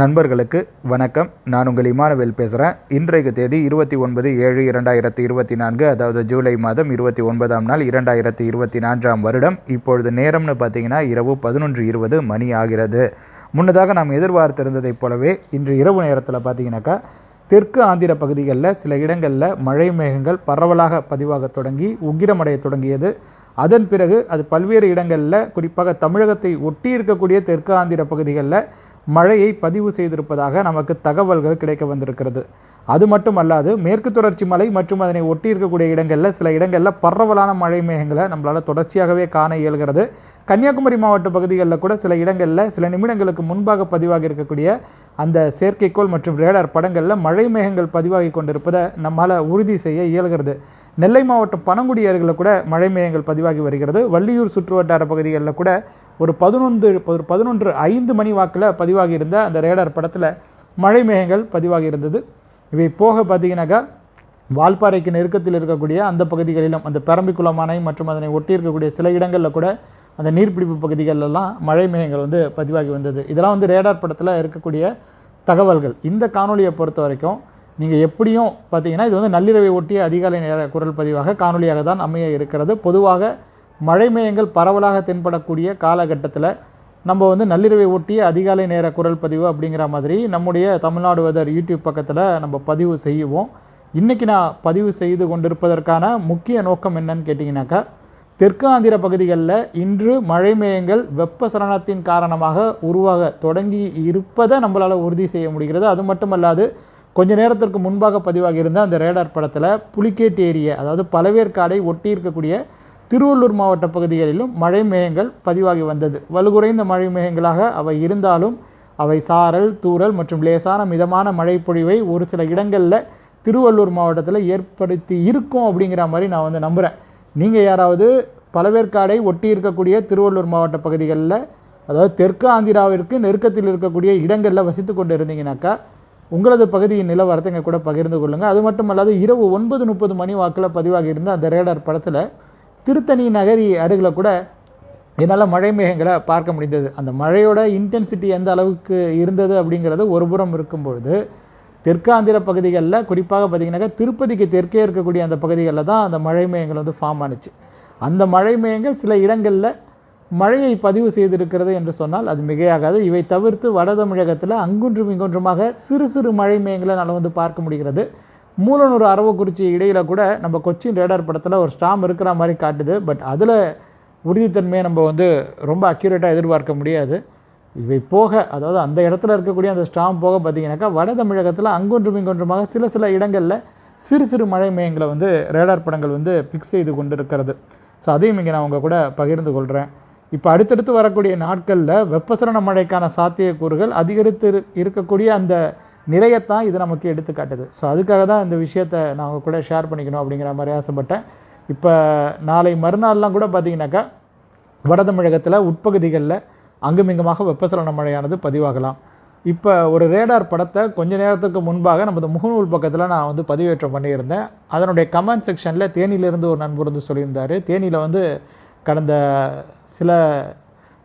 நண்பர்களுக்கு வணக்கம். நான் உங்கள் இமானுவேல் பேசுகிறேன் இன்றைக்கு தேதி இருபத்தி ஒன்பது ஏழு இரண்டாயிரத்தி இருபத்தி நான்கு அதாவது ஜூலை மாதம் இருபத்தி ஒன்பதாம் நாள் இரண்டாயிரத்தி இருபத்தி நான்காம் வருடம். இப்பொழுது நேரம்னு பார்த்தீங்கன்னா இரவு பதினொன்று இருபது மணி ஆகிறது. முன்னதாக நாம் எதிர்பார்த்திருந்ததைப் போலவே இன்று இரவு நேரத்தில் பார்த்தீங்கன்னாக்கா தெற்கு ஆந்திர பகுதிகளில் சில இடங்களில் மழை மேகங்கள் பரவலாக பதிவாக தொடங்கி உக்கிரமடைய தொடங்கியது. அதன் பிறகு அது பல்வேறு இடங்களில் குறிப்பாக தமிழகத்தை ஒட்டி இருக்கக்கூடிய தெற்கு ஆந்திர பகுதிகளில் மழையை பதிவு செய்திருப்பதாக நமக்கு தகவல்கள் கிடைக்க வந்திருக்கிறது. அது மட்டும் அல்லாது மேற்கு தொடர்ச்சி மலை மற்றும் அதனை ஒட்டி இருக்கக்கூடிய இடங்களில் சில இடங்களில் பரவலான மழை மேகங்களை நம்மளால் தொடர்ச்சியாகவே காண இயல்கிறது. கன்னியாகுமரி மாவட்ட பகுதிகளில் கூட சில இடங்களில் சில நிமிடங்களுக்கு முன்பாக பதிவாகி இருக்கக்கூடிய அந்த செயற்கைக்கோள் மற்றும் ரேடார் படங்களில் மழை மேகங்கள் பதிவாகி கொண்டிருப்பதை நம்மால் உறுதி செய்ய இயல்கிறது. நெல்லை மாவட்டம் பனங்குடி ஏரிகளில் கூட மழை மேகங்கள் பதிவாகி வருகிறது. வள்ளியூர் சுற்றுவட்டார பகுதிகளில் கூட ஒரு பதினொன்று ஒரு பதினொன்று ஐந்து மணி வாக்கில் பதிவாகி இருந்த அந்த ரேடார் படத்தில் மழை மேகங்கள் பதிவாகி இருந்தது. இவை போக பார்த்தீங்கன்னாக்கா வால்பாறைக்கு நெருக்கத்தில் இருக்கக்கூடிய அந்த பகுதிகளிலும் அந்த பெரம்பிக்குளம் அணை மற்றும் அதனை ஒட்டி இருக்கக்கூடிய சில இடங்களில் கூட அந்த நீர்பிடிப்பு பகுதிகளெல்லாம் மழை மேகங்கள் வந்து பதிவாகி வந்தது. இதெல்லாம் வந்து ரேடார் படத்தில் இருக்கக்கூடிய தகவல்கள். இந்த காணொலியை பொறுத்த வரைக்கும் நீங்கள் எப்படியும் பார்த்தீங்கன்னா இது வந்து நள்ளிரவை ஒட்டிய அதிகாலை நேர குரல் பதிவாக காணொலியாக தான் அமைய இருக்கிறது. பொதுவாக மழை மேயங்கள் பரவலாக தென்படக்கூடிய காலகட்டத்தில் நம்ம வந்து நள்ளிரவை ஒட்டிய அதிகாலை நேர குரல் பதிவு அப்படிங்கிற மாதிரி நம்முடைய தமிழ்நாடு வெதர் யூடியூப் பக்கத்தில் நம்ம பதிவு செய்வோம். இன்றைக்கி நான் பதிவு செய்து கொண்டிருப்பதற்கான முக்கிய நோக்கம் என்னன்னு கேட்டிங்கனாக்கா தெற்கு ஆந்திர பகுதிகளில் இன்று மழை மேகங்கள் வெப்பசலனத்தின் காரணமாக உருவாக தொடங்கி இருப்பதை நம்மளால் உறுதி செய்ய முடிகிறது. அது மட்டுமல்லாது கொஞ்ச நேரத்திற்கு முன்பாக பதிவாக இருந்த அந்த ரேடார் படத்தில் புலிகேட் ஏரிய அதாவது பழவேற்காடை ஒட்டி இருக்கக்கூடிய திருவள்ளூர் மாவட்ட பகுதிகளிலும் மழை மேகங்கள் பதிவாகி வந்தது. வலுகுறைந்த மழை மேகங்களாக அவை இருந்தாலும் அவை சாரல் தூறல் மற்றும் லேசான மிதமான மழைப்பொழிவை ஒரு சில இடங்களில் திருவள்ளூர் மாவட்டத்தில் ஏற்படுத்தி இருக்கும் அப்படிங்கிற மாதிரி நான் வந்து நம்புகிறேன் நீங்கள் யாராவது பழவேற்காடை ஒட்டி இருக்கக்கூடிய திருவள்ளூர் மாவட்ட பகுதிகளில் அதாவது தெற்கு ஆந்திராவிற்கு நெருக்கத்தில் இருக்கக்கூடிய இடங்களில் வசித்து கொண்டு இருந்தீங்கன்னாக்கா உங்களது பகுதியின் நிலவரத்தை எங்கள் கூட பகிர்ந்து கொள்ளுங்கள் அது மட்டும் அல்லாது இரவு ஒன்பது முப்பது மணி வாக்கில் பதிவாகி இருந்த அந்த ரேடார் படத்தில் திருத்தணி நகரி அருகில் கூட என்னால் மழை மேகங்களை பார்க்க முடிந்தது. அந்த மழையோட இன்டென்சிட்டி எந்த அளவுக்கு இருந்தது அப்படிங்கிறது ஒரு புறம் இருக்கும்பொழுது தெற்காந்திர பகுதிகளில் குறிப்பாக பார்த்திங்கனாக்கா திருப்பதிக்கு தெற்கே இருக்கக்கூடிய அந்த பகுதிகளில் தான் அந்த மழை மேகங்கள் வந்து ஃபார்ம் ஆனுச்சு. அந்த மழை மேகங்கள் சில இடங்களில் மழையை பதிவு செய்திருக்கிறது என்று சொன்னால் அது மிகையாகாது. இவை தவிர்த்து வட தமிழகத்தில் அங்குன்றும் இங்கொன்றுமாக சிறு சிறு மழை மேகங்களை நம்ம வந்து பார்க்க முடிகிறது. மூலனூர் அரவக்குறிச்சி இடையில் கூட நம்ம கொச்சின் ரேடார் படத்தில் ஒரு ஸ்டாம் இருக்கிற மாதிரி காட்டுது. பட் அதில் உறுதித்தன்மையை நம்ம வந்து ரொம்ப அக்யூரேட்டாக எதிர்பார்க்க முடியாது. இவை போக அதாவது அந்த இடத்துல இருக்கக்கூடிய அந்த ஸ்டாம் போக பார்த்தீங்கன்னாக்கா வட தமிழகத்தில் அங்கொன்றும் இங்கொன்றுமாக சில சில இடங்களில் சிறு சிறு மழை மேயங்களை வந்து ரேடார் படங்கள் வந்து பிக்ஸ் செய்து கொண்டு இருக்கிறது ஸோ அதையும் இங்கே நான் உங்கள் கூட பகிர்ந்து கொள்கிறேன் இப்போ அடுத்தடுத்து வரக்கூடிய நாட்களில் வெப்பசலன மழைக்கான சாத்தியக்கூறுகள் அதிகரித்து இரு- இருக்கக்கூடிய அந்த நிலையத்தான் இது நமக்கு எடுத்துக்காட்டுது. ஸோ அதுக்காக தான் இந்த விஷயத்தை நான் உங்க கூட ஷேர் பண்ணிக்கணும் அப்படிங்கிற மாதிரி ஆசைப்பட்டேன். இப்போ நாளை மறுநாள்லாம் கூட பார்த்தீங்கன்னாக்கா வட தமிழகத்தில் உட்பகுதிகளில் அங்குமிங்குமாக வெப்பசலன மழையானது பதிவாகலாம். இப்போ ஒரு ரேடார் படத்தை கொஞ்ச நேரத்துக்கு முன்பாக நமது முகநூல் பக்கத்தில் நான் வந்து பதிவேற்றம் பண்ணியிருந்தேன். அதனுடைய கமெண்ட் செக்ஷனில் தேனியிலிருந்து ஒரு நண்பர் வந்து சொல்லியிருந்தார். தேனியில் வந்து கடந்த சில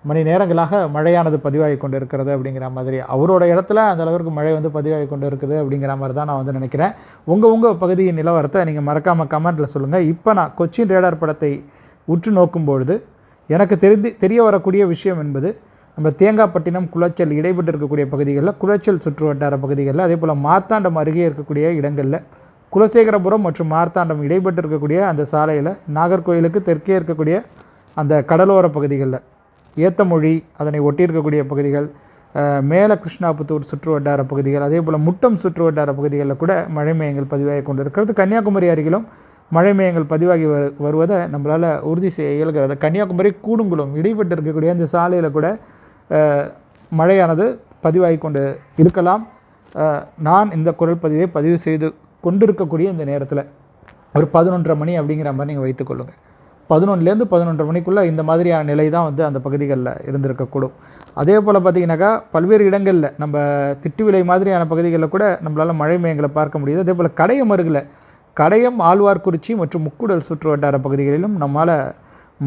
மணி நேரங்களாக மழையானது பதிவாகி கொண்டு இருக்கிறது அப்படிங்கிற மாதிரி. அவரோட இடத்துல அந்த அளவிற்கு மழை வந்து பதிவாகி கொண்டு இருக்குது அப்படிங்கிற மாதிரி தான் நான் வந்து நினைக்கிறேன். உங்கள் உங்கள் பகுதியின் நிலவரத்தை நீங்கள் மறக்காமல் கமெண்ட்டில் சொல்லுங்கள் இப்போ நான் கொச்சின் ரேடார் படத்தை உற்று நோக்கும் பொழுது எனக்கு தெரிந்து தெரிய வரக்கூடிய விஷயம் என்பது நம்ம தேங்காய்பட்டினம் குளச்சல் இடைப்பட்டு இருக்கக்கூடிய பகுதிகளில் குளச்சல் சுற்று வட்டார பகுதிகளில் அதே போல் மார்த்தாண்டம் அருகே இருக்கக்கூடிய இடங்களில் குலசேகரபுரம் மற்றும் மார்த்தாண்டம் இடைப்பட்டு இருக்கக்கூடிய அந்த சாலையில் நாகர்கோயிலுக்கு தெற்கே இருக்கக்கூடிய அந்த கடலோர பகுதிகளில் ஏத்தமொழி அதனை ஒட்டி இருக்கக்கூடிய பகுதிகள் மேலே மேல கிருஷ்ணாபுத்தூர் சுற்று வட்டார பகுதிகள் அதே போல் முட்டம் சுற்று வட்டார பகுதிகளில் கூட மழை மேயங்கள் பதிவாகி கொண்டு இருக்கிறது கன்னியாகுமரி அருகிலும் மழை மேயங்கள் பதிவாகி வரு வருவதை நம்மளால் உறுதி செய்ய இயல்கிறது. கன்னியாகுமரி கூடுங்குளம் இடைப்பட்டு இருக்கக்கூடிய அந்த சாலையில் கூட மழையானது பதிவாகி கொண்டு இருக்கலாம். நான் இந்த குரல் பதிவை பதிவு செய்து கொண்டிருக்கக்கூடிய இந்த நேரத்தில் ஒரு பதினொன்றரை மணி அப்படிங்கிற மாதிரி நீங்கள் வைத்துக்கொள்ளுங்கள் பதினொன்றுலேருந்து பதினொன்றரை மணிக்குள்ளே இந்த மாதிரியான நிலை தான் வந்து அந்த பகுதிகளில் இருந்திருக்கக்கூடும். அதே போல் பார்த்திங்கனாக்கா பல்வேறு இடங்களில் நம்ம திட்டுவிலை மாதிரியான பகுதிகளில் கூட நம்மளால் மழை மேயங்களை பார்க்க முடியுது. அதே போல் கடையம் அருகில் கடையம் ஆழ்வார்குறிச்சி மற்றும் முக்குடல் சுற்று வட்டார பகுதிகளிலும் நம்மால்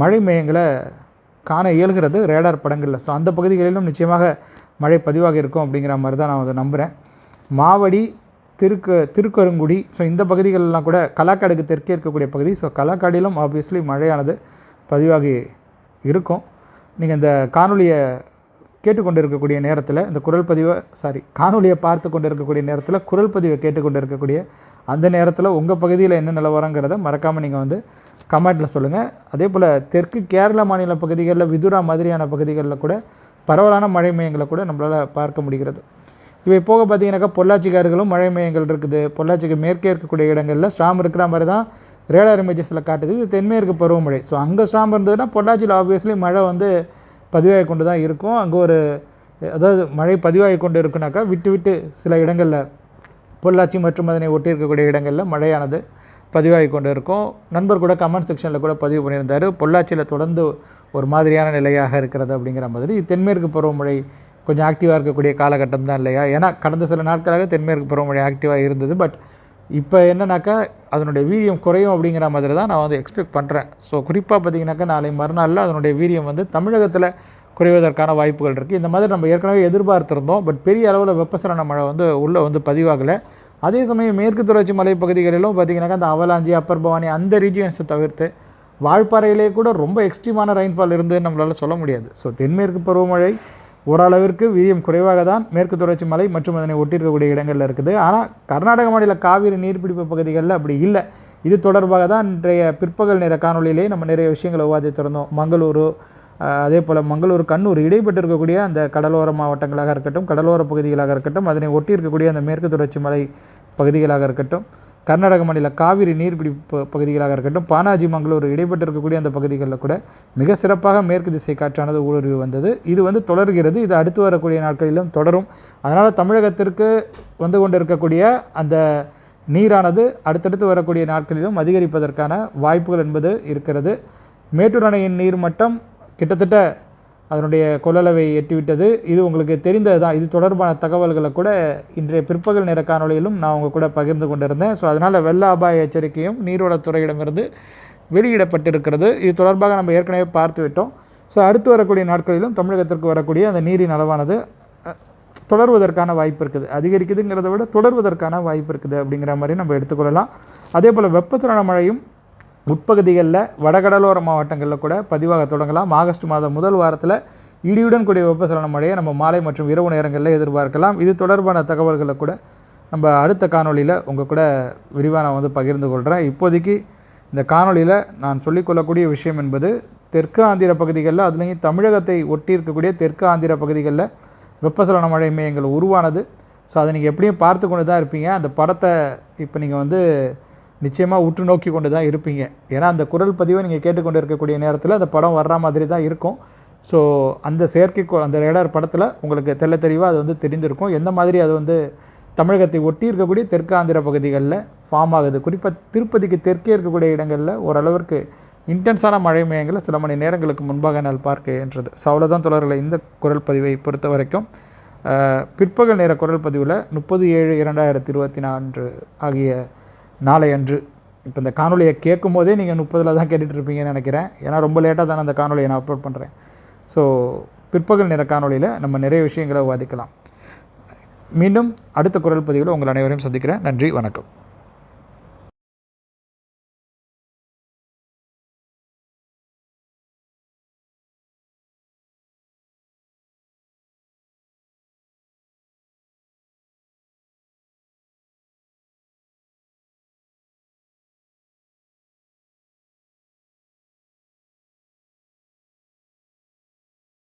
மழை மேயங்களை காண இயல்கிறது. ரேடார் படங்களில். ஸோ அந்த பகுதிகளிலும் நிச்சயமாக மழை பதிவாக இருக்கும் அப்படிங்கிற மாதிரி தான் நான் வந்து நம்புகிறேன் மாவடி திருக்கு திருக்கருங்குடி. ஸோ இந்த பகுதிகளெலாம் கூட கலாக்காடுக்கு தெற்கே இருக்கக்கூடிய பகுதி. ஸோ கலாக்காடிலும் ஆப்வியஸ்லி மழையானது பதிவாகி இருக்கும். நீங்கள் இந்த காணொலியை கேட்டுக்கொண்டு இருக்கக்கூடிய நேரத்தில் இந்த குரல் பதிவை சாரி காணொலியை பார்த்து கொண்டு இருக்கக்கூடிய நேரத்தில் குரல் பதிவை கேட்டுக்கொண்டு இருக்கக்கூடிய அந்த நேரத்தில் உங்கள் பகுதியில் என்ன நிலவரங்கிறத மறக்காமல் நீங்கள் வந்து கமெண்ட்டில் சொல்லுங்கள் அதே போல் தெற்கு கேரள மாநில பகுதிகளில் விதுரா மாதிரியான பகுதிகளில் கூட பரவலான மழை மையங்களை கூட நம்மளால் பார்க்க முடிகிறது. இவை போக பார்த்தீங்கன்னாக்கா பொள்ளாச்சிக்காரர்களும் மழை மையங்கள் இருக்குது. பொள்ளாச்சிக்கு மேற்கே இருக்கக்கூடிய இடங்களில் ஸ்ட்ராம் இருக்கிற மாதிரி தான் ரேடார் இமேஜஸில் காட்டுது. இது தென்மேற்கு பருவமழை. ஸோ அங்கே ஸ்ட்ராம் இருந்ததுன்னா பொள்ளாச்சியில் ஆப்வியஸ்லி மழை வந்து பதிவாகி கொண்டு தான் இருக்கும். அங்கே ஒரு அதாவது மழை பதிவாகி கொண்டு இருக்குனாக்கா விட்டு விட்டு சில இடங்களில் பொள்ளாச்சி மற்றும் அதனை ஒட்டி இருக்கக்கூடிய இடங்களில் மழையானது பதிவாகி கொண்டு இருக்கும். நண்பர் கூட கமெண்ட் செக்ஷனில் கூட பதிவு பண்ணியிருந்தார். பொள்ளாச்சியில் தொடர்ந்து ஒரு மாதிரியான நிலையாக இருக்கிறது அப்படிங்கிற மாதிரி. தென்மேற்கு பருவமழை கொஞ்சம் ஆக்டிவாக இருக்கக்கூடிய காலகட்டம் தான் இல்லையா? ஏன்னா கடந்த சில நாட்களாக தென்மேற்கு பருவமழை ஆக்டிவாக இருந்தது. பட் இப்போ என்னன்னாக்கா அதனுடைய வீரியம் குறையும் அப்படிங்கிற மாதிரி தான் நான் வந்து எக்ஸ்பெக்ட் பண்ணுறேன் ஸோ குறிப்பாக பார்த்தீங்கன்னாக்கா நாளை மறுநாளில் அதனுடைய வீரியம் வந்து தமிழகத்தில் குறைவதற்கான வாய்ப்புகள் இருக்குது இந்த மாதிரி நம்ம ஏற்கனவே எதிர்பார்த்துருந்தோம். பட் பெரிய அளவில் வெப்பசலன மழை வந்து உள்ளே வந்து பதிவாகலை. அதே சமயம் மேற்கு தொடர்ச்சி மலை பகுதிகளிலும் பார்த்திங்கனாக்கா அந்த அவலாஞ்சி அப்பர் பவானி அந்த ரீஜியன்ஸை தவிர்த்து வாழ்ப்பாறையிலே கூட ரொம்ப எக்ஸ்ட்ரீமான ரெயின்ஃபால் இருந்து நம்மளால் சொல்ல முடியாது. ஸோ தென்மேற்கு பருவமழை ஓரளவிற்கு வீரியம் குறைவாக தான் மேற்கு தொடர்ச்சி மலை மற்றும் அதனை ஒட்டியிருக்கக்கூடிய இடங்களில் இருக்குது. ஆனால் கர்நாடக மாநில காவிரி நீர்பிடிப்பு பகுதிகளில் அப்படி இல்லை. இது தொடர்பாக தான் இன்றைய பிற்பகல் நேர காணொலியிலே நம்ம நிறைய விஷயங்களை விவாதித்திருந்தோம் மங்களூரு அதே போல் மங்களூர் கண்ணூர் இடைப்பட்டு இருக்கக்கூடிய அந்த கடலோர மாவட்டங்களாக இருக்கட்டும் கடலோர பகுதிகளாக இருக்கட்டும் அதனை ஒட்டி இருக்கக்கூடிய அந்த மேற்கு தொடர்ச்சி மலை பகுதிகளாக இருக்கட்டும். கர்நாடக மாநில காவிரி நீர்பிடிப்பு பகுதிகளாக இருக்கட்டும் பானாஜி மங்களூர் இடைப்பட்டு இருக்கக்கூடிய அந்த பகுதிகளில் கூட மிக சிறப்பாக மேற்கு திசை காற்றானது ஊடுருவி வந்தது. இது வந்து தொடர்கிறது. இது அடுத்து வரக்கூடிய நாட்களிலும் தொடரும். அதனால் தமிழகத்திற்கு வந்து கொண்டு இருக்கக்கூடிய அந்த நீரானது அடுத்தடுத்து வரக்கூடிய நாட்களிலும் அதிகரிப்பதற்கான வாய்ப்புகள் என்பது இருக்கிறது. மேட்டூர் அணையின் நீர் மட்டம் கிட்டத்தட்ட அதனுடைய கொள்ளளவை எட்டிவிட்டது. இது உங்களுக்கு தெரிந்தது தான் இது தொடர்பான தகவல்களை கூட இன்றைய பிற்பகல் நேர காணொலியிலும் நான் உங்கள் கூட பகிர்ந்து கொண்டிருந்தேன். ஸோ அதனால் வெள்ள அபாய எச்சரிக்கையும் நீர்வளத்துறையிடமிருந்து வெளியிடப்பட்டிருக்கிறது. இது தொடர்பாக நம்ம ஏற்கனவே பார்த்து விட்டோம். ஸோ அடுத்து வரக்கூடிய நாட்களிலும் தமிழகத்திற்கு வரக்கூடிய அந்த நீரின் அளவானது தொடர்வதற்கான வாய்ப்பு இருக்குது. அதிகரிக்குதுங்கிறத விட தொடர்வதற்கான வாய்ப்பு இருக்குது அப்படிங்கிற மாதிரி நம்ம எடுத்துக்கொள்ளலாம். அதே போல் வெப்பசலன மழையும் உட்பகுதிகளில் வடகடலோர மாவட்டங்களில் கூட பதிவாக தொடங்கலாம். ஆகஸ்ட் மாதம் முதல் வாரத்தில் இடியுடன் கூடிய வெப்பசலன மழையை நம்ம மாலை மற்றும் இரவு நேரங்களில் எதிர்பார்க்கலாம். இது தொடர்பான தகவல்களை கூட நம்ம அடுத்த காணொளியில் உங்கள் கூட விரிவாக நான் வந்து பகிர்ந்து கொள்கிறேன். இப்போதைக்கு இந்த காணொளியில் நான் சொல்லிக்கொள்ளக்கூடிய விஷயம் என்பது தெற்கு ஆந்திர பகுதிகளில் அதுலேயும் தமிழகத்தை ஒட்டி இருக்கக்கூடிய தெற்கு ஆந்திர பகுதிகளில் வெப்பசலன மழை மையங்கள் உருவானது. ஸோ அதை நீங்கள் எப்படியும் பார்த்து கொண்டு தான் இருப்பீங்க. அந்த படத்தை இப்போ நீங்கள் வந்து நிச்சயமாக உற்று நோக்கி கொண்டு தான் இருப்பீங்க. ஏன்னா அந்த குரல் பதிவை நீங்கள் கேட்டுக்கொண்டு இருக்கக்கூடிய நேரத்தில் அந்த படம் வர்ற மாதிரி தான் இருக்கும். ஸோ அந்த செயற்கைக்கோ அந்த ரேடார் படத்தில் உங்களுக்கு தெள்ள தெளிவாக அது வந்து தெரிந்திருக்கும். எந்த மாதிரி அது வந்து தமிழகத்தை ஒட்டி இருக்கக்கூடிய தெற்கு ஆந்திர பகுதிகளில் ஃபார்ம் ஆகுது. குறிப்பாக திருப்பதிக்கு தெற்கே இருக்கக்கூடிய இடங்களில் ஓரளவிற்கு இன்டென்ஸான மழை மையங்களை சில மணி நேரங்களுக்கு முன்பாக நான் பார்க்கின்றது. ஸோ அவ்வளோதான் தொடர்களை இந்த குரல் பதிவை பொறுத்த வரைக்கும். பிற்பகல் நேர குரல் பதிவில் முப்பது ஏழு இரண்டாயிரத்தி இருபத்தி நான்கு ஆகிய நாளை அன்று. இப்போ இந்த காணொலியை கேட்கும் போதே நீங்கள் முப்பதில் தான் கேட்டுட்ருப்பீங்கன்னு நினைக்கிறேன். ஏன்னா ரொம்ப லேட்டாக தானே அந்த காணொலியை நான் அப்லோட் பண்ணுறேன் ஸோ பிற்பகல் நேர காணொலியில் நம்ம நிறைய விஷயங்களை விவாதிக்கலாம். மீண்டும் அடுத்த குரல் பதிவில் உங்கள் அனைவரையும் சந்திக்கிறேன். நன்றி வணக்கம்.